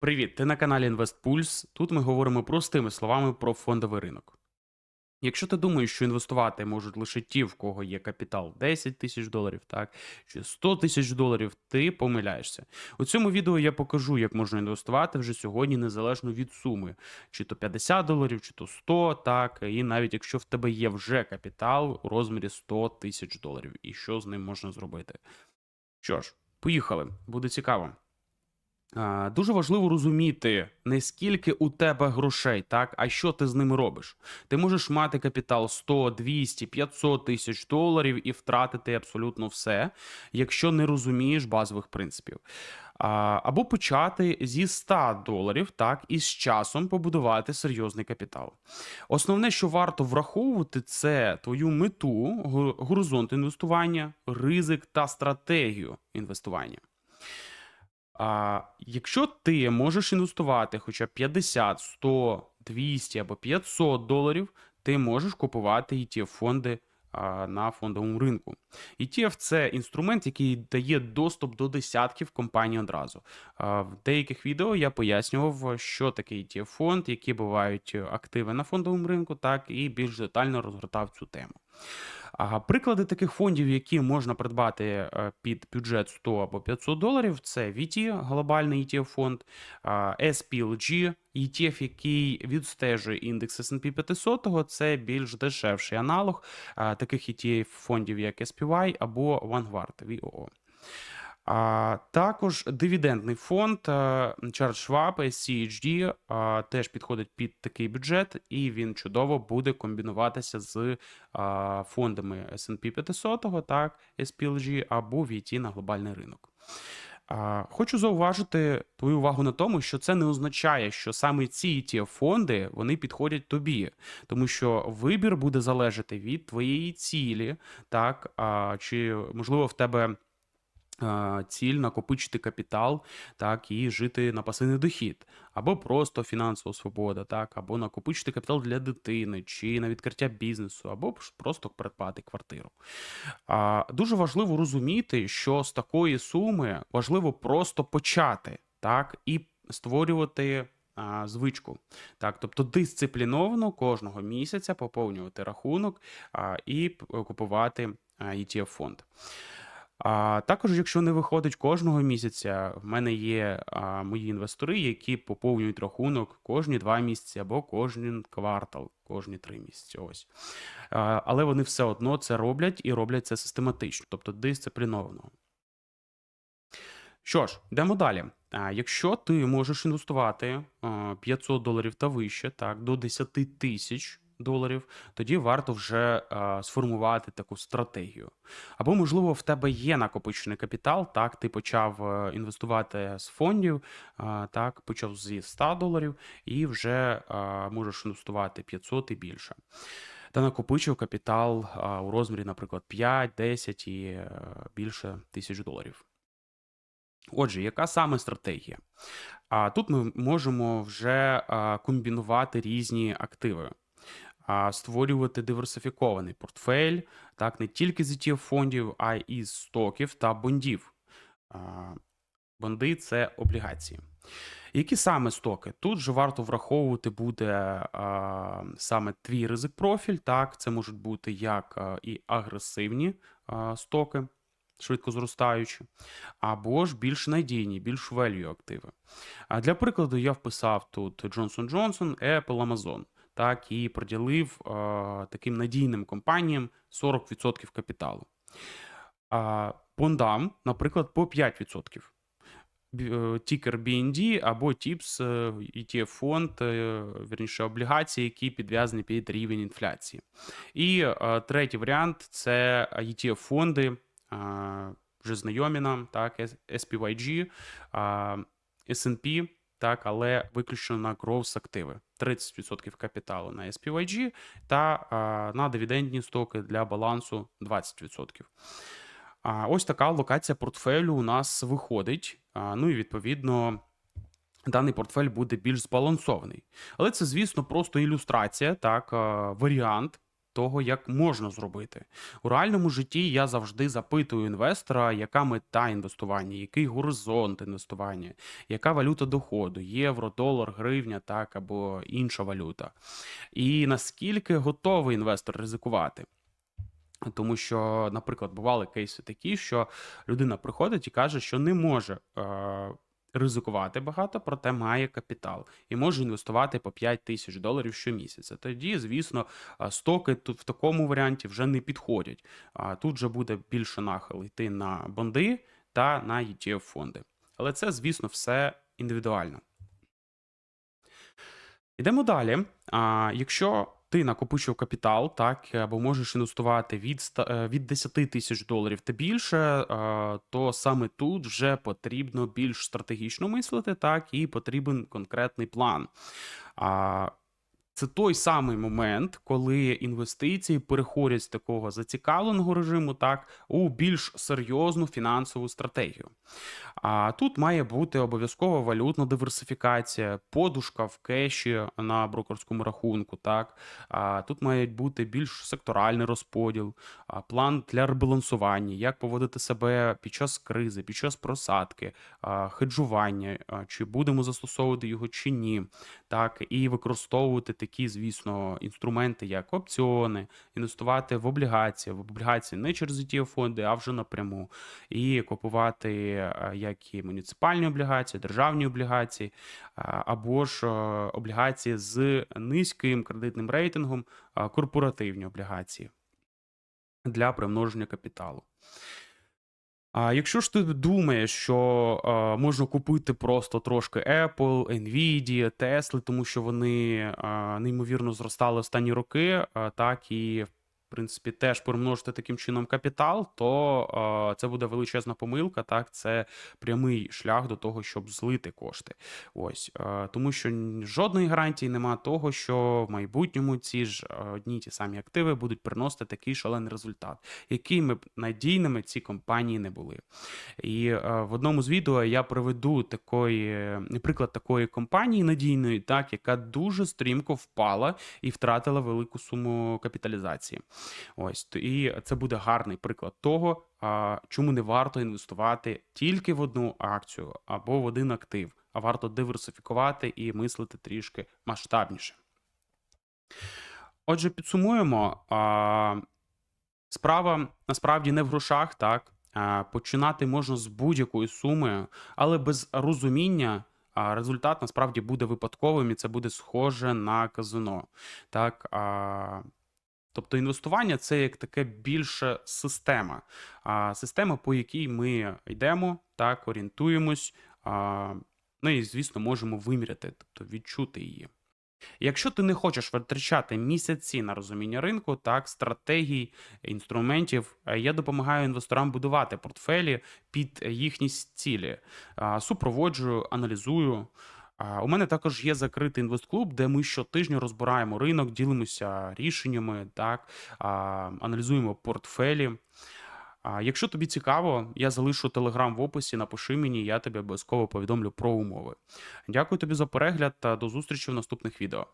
Привіт! Ти на каналі InvestPulse. Тут ми говоримо простими словами про фондовий ринок. Якщо ти думаєш, що інвестувати можуть лише ті, в кого є капітал 10 тисяч доларів, так чи 100 тисяч доларів, ти помиляєшся. У цьому відео я покажу, як можна інвестувати вже сьогодні, незалежно від суми, чи то 50 доларів, чи то 100, так, і навіть якщо в тебе є вже капітал у розмірі 100 тисяч доларів, і що з ним можна зробити. Що ж, поїхали, буде цікаво. Дуже важливо розуміти, не скільки у тебе грошей, так, а що ти з ними робиш. Ти можеш мати капітал 100, 200, 500 тисяч доларів і втратити абсолютно все, якщо не розумієш базових принципів. Або почати зі 100 доларів, так, і з часом побудувати серйозний капітал. Основне, що варто враховувати, це твою мету, горизонт інвестування, ризик та стратегію інвестування. А, якщо ти можеш інвестувати хоча б 50, 100, 200 або 500 доларів, ти можеш купувати ETF фонди а, на фондовому ринку. ETF – це інструмент, який дає доступ до десятків компаній одразу. А, в деяких відео я пояснював, що таке ETF фонд, які бувають активи на фондовому ринку, так і більш детально розгортав цю тему. Приклади таких фондів, які можна придбати е, під бюджет 100 або 500 доларів, це VT, глобальний ETF фонд, SPLG, ETF, який відстежує індекс S&P 500, це більш дешевший аналог таких ETF фондів, як SPY або Vanguard VOO. А, також дивідендний фонд Charles Schwab SCHD теж підходить під такий бюджет, і він чудово буде комбінуватися з фондами S&P 500, так, SPLG або VT на глобальний ринок. Хочу зауважити твою увагу на тому, що це не означає, що саме ці ETF фонди вони підходять тобі, тому що вибір буде залежати від твоєї цілі, так чи можливо в тебе ціль накопичити капітал, так, і жити на пасивний дохід, або просто фінансова свобода, так, або накопичити капітал для дитини, чи на відкриття бізнесу, або просто придбати квартиру. А, Дуже важливо розуміти, що з такої суми важливо просто почати, так, і створювати. Звичку, так, тобто дисципліновано кожного місяця поповнювати рахунок а, і купувати ETF фонд. А також, якщо не виходить кожного місяця, в мене є а, мої інвестори, які поповнюють рахунок кожні два місяці або кожен квартал, кожні три місяці. Ось. А, але вони все одно це роблять і роблять це систематично, тобто дисципліновано. Що ж, йдемо далі. А, якщо ти можеш інвестувати а, 500 доларів та вище, так, до 10 тисяч доларів, тоді варто вже а, сформувати таку стратегію. Або, можливо, в тебе є накопичений капітал, так, ти почав е, інвестувати з фондів, а, так, почав зі 100 доларів і вже а, можеш інвестувати 500 і більше. Та накопичив капітал а, у розмірі, наприклад, 5, 10 і е, більше тисяч доларів. Отже, яка саме стратегія? А тут ми можемо вже а, комбінувати різні активи, а, створювати диверсифікований портфель, так, не тільки з ETF фондів, а й із стоків та бондів. А, Бонди це облігації. Які саме стоки? Тут же варто враховувати буде а, саме твій ризик профіль. Так, це можуть бути як а, і агресивні а, стоки, швидко зростаючі, або ж більш надійні, більш value активи. А для прикладу, я вписав тут Johnson Johnson, Apple, Amazon. Так, і приділив а, таким надійним компаніям 40% капіталу. Бондам, наприклад, по 5%. Е, Тікер BND або TIPS, е, ETF фонд, е, вірніше облігації, які підв'язані під рівень інфляції. І е, третій варіант це ETF фонди, е, вже знайомі нам, так, SPYG, е, S&P, так, але виключно на growth активи. 30% капіталу на SPYG та е, на дивідендні стоки для балансу 20%. А ось така локація портфелю у нас виходить. А, ну і відповідно. Даний портфель буде більш збалансований. Але це, звісно, просто ілюстрація, так, варіант того, як можна зробити. У реальному житті я завжди запитую інвестора, яка мета інвестування, який горизонт інвестування, яка валюта доходу, євро, долар, гривня, так або інша валюта. І наскільки готовий інвестор ризикувати. Тому що, наприклад, бували кейси такі, що людина приходить і каже, що не може е, ризикувати багато, проте має капітал і може інвестувати по 5 тисяч доларів щомісяця. Тоді, звісно, стоки тут в такому варіанті вже не підходять. Тут же буде більше нахил йти на бонди та на ETF фонди. Але це, звісно, все індивідуально. Йдемо далі. А, якщо ти накопичив капітал, так, або можеш інвестувати від, е, від 10 тисяч доларів та більше, то саме тут вже потрібно більш стратегічно мислити, так, і потрібен конкретний план. А, це той самий момент, коли інвестиції переходять з такого зацікавленого режиму, так, у більш серйозну фінансову стратегію. А тут має бути обов'язкова валютна диверсифікація, подушка в кеші на брокерському рахунку. Так а тут має бути більш секторальний розподіл, план для ребалансування, як поводити себе під час кризи, під час просадки, хеджування, чи будемо застосовувати його чи ні. Так, і використовувати такі, звісно, інструменти, як опціони, інвестувати в облігації, в облігації не через ETF фонди, а вже напряму, і купувати е, як і муніципальні облігації, державні облігації, або ж е, облігації з низьким кредитним рейтингом, корпоративні облігації для примноження капіталу. А якщо ж ти думаєш, що е, можна купити просто трошки Apple, Nvidia, Tesla, тому що вони е, неймовірно зростали останні роки, е, так і принципі теж примножити таким чином капітал, то це буде величезна помилка. Так, це прямий шлях до того, щоб злити кошти. Ось тому, що жодної гарантії нема того, що в майбутньому ці ж одні ті самі активи будуть приносити такий шалений результат, якими б надійними ці компанії не були. І в одному з відео я приведу такої, приклад такої компанії надійної, так, яка дуже стрімко впала і втратила велику суму капіталізації. Ось і це буде гарний приклад того, чому не варто інвестувати тільки в одну акцію або в один актив, а варто диверсифікувати і мислити трішки масштабніше. Отже, підсумуємо. Справа насправді не в грошах, так. Починати можна з будь-якої суми, але без розуміння результат насправді буде випадковим і це буде схоже на казино. Так, тобто інвестування це як таке більше система. А, система, по якій ми йдемо, так, орієнтуємось, а, ну і, звісно, можемо виміряти, тобто відчути її. Якщо ти не хочеш витрачати місяці на розуміння ринку, так, стратегій, інструментів, е, я допомагаю інвесторам будувати портфелі під їхні цілі. Супроводжую, аналізую. У мене також є закритий інвестклуб, де ми щотижня розбираємо ринок, ділимося рішеннями, так, аналізуємо портфелі. Якщо тобі цікаво, я залишу телеграм в описі, напиши мені, я тебе обов'язково повідомлю про умови. Дякую тобі за перегляд та до зустрічі в наступних відео.